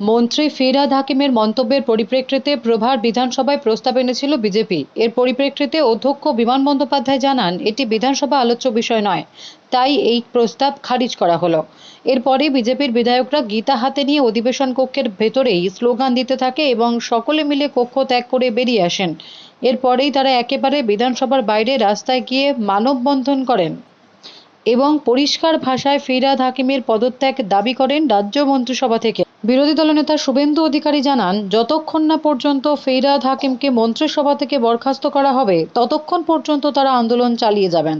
মন্ত্রী ফিরহাদ হাকিমের মন্তব্যের পরিপ্রেক্ষিতে প্রভার বিধানসভায় প্রস্তাব এনেছিল বিজেপি। এর পরিপ্রেক্ষিতে অধ্যক্ষ বিমান বন্দ্যোপাধ্যায় জানান, এটি বিধানসভা আলোচ্য বিষয় নয়, তাই এই প্রস্তাব খারিজ করা হলো। এরপরে বিজেপির বিধায়করা গীতা হাতে নিয়ে অধিবেশন কক্ষের ভেতরেই স্লোগান দিতে থাকে এবং সকলে মিলে কক্ষ ত্যাগ করে বেরিয়ে আসেন। এরপরেই তারা একেবারে বিধানসভার বাইরে রাস্তায় গিয়ে মানববন্ধন করেন এবং পরিষ্কার ভাষায় ফিরাদ হাকিমের পদত্যাগ দাবি করেন রাজ্য মন্ত্রিসভা থেকে। বিরোধী দলনেতা শুভেন্দু অধিকারী জানান, যতক্ষণ না পর্যন্ত ফেরাদ হাকিমকে মন্ত্রিসভা থেকে বরখাস্ত করা হবে, ততক্ষণ পর্যন্ত তারা আন্দোলন চালিয়ে যাবেন।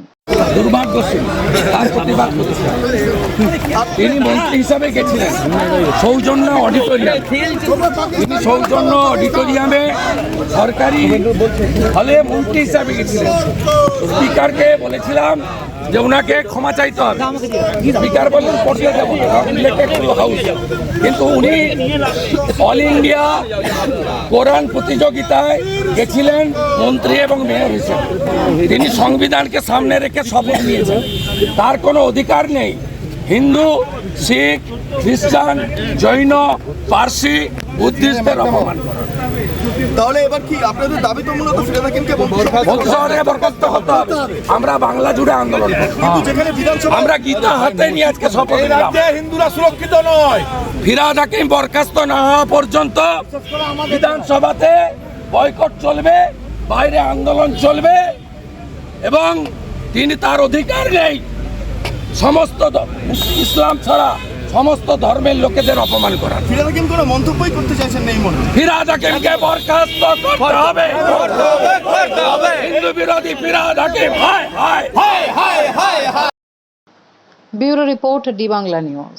তিনি হিসাবে গেছিলেন। সৌজন্য তিনি সৌজন্য অডিটোরিয়ামে সরকারি হিসাবে গেছিলেন। স্পিকারকে বলেছিলাম যে ওনাকে ক্ষমা চাইতে হবে। স্পিকার বললেন, পটিয়ে হাউস কিন্তু উনি অল ইন্ডিয়া কোরআন প্রতিযোগিতায় গেছিলেন মন্ত্রী এবং মেয়র হিসেবে। তিনি সংবিধানকে সামনে রেখে শপথ নিয়েছেন। তার কোনো অধিকার নেই। হিন্দু শিখ খ্রিস্টান জৈন পার্সি বুদ্ধিস্টদের অপমান তাহলে এবার কি আপনাদের দাবি তো মূলত ফিরে থাকেন বরখাস্ত হতে হবে। আমরা বাংলা জুড়ে আন্দোলন কিন্তু যেখানে বিধানসভা আমরা গীতা হাতে নিয়ে আজকে শপথ নিলাম। হিন্দুরা সুরক্ষিত নয়। ফিরাদ হাকিম বরখাস্ত না হওয়া পর্যন্ত বিধানসভাতে বয়কট চলবে বাইরে আন্দোলন চলবে এবং তিনি তার অধিকার নেই। সমস্ত ইসলাম ছাড়া সমস্ত ধর্মের লোকেদের অপমান করা ফিরে থাকেন কোনো মন্তব্যই করতে চাইছেন নেই মনে হাকিমকে বরখাস্ত করতে হবে। হিন্দু বিরোধী ফিরাদ হাকিম হায় হায়। Bureau report D Bangla news.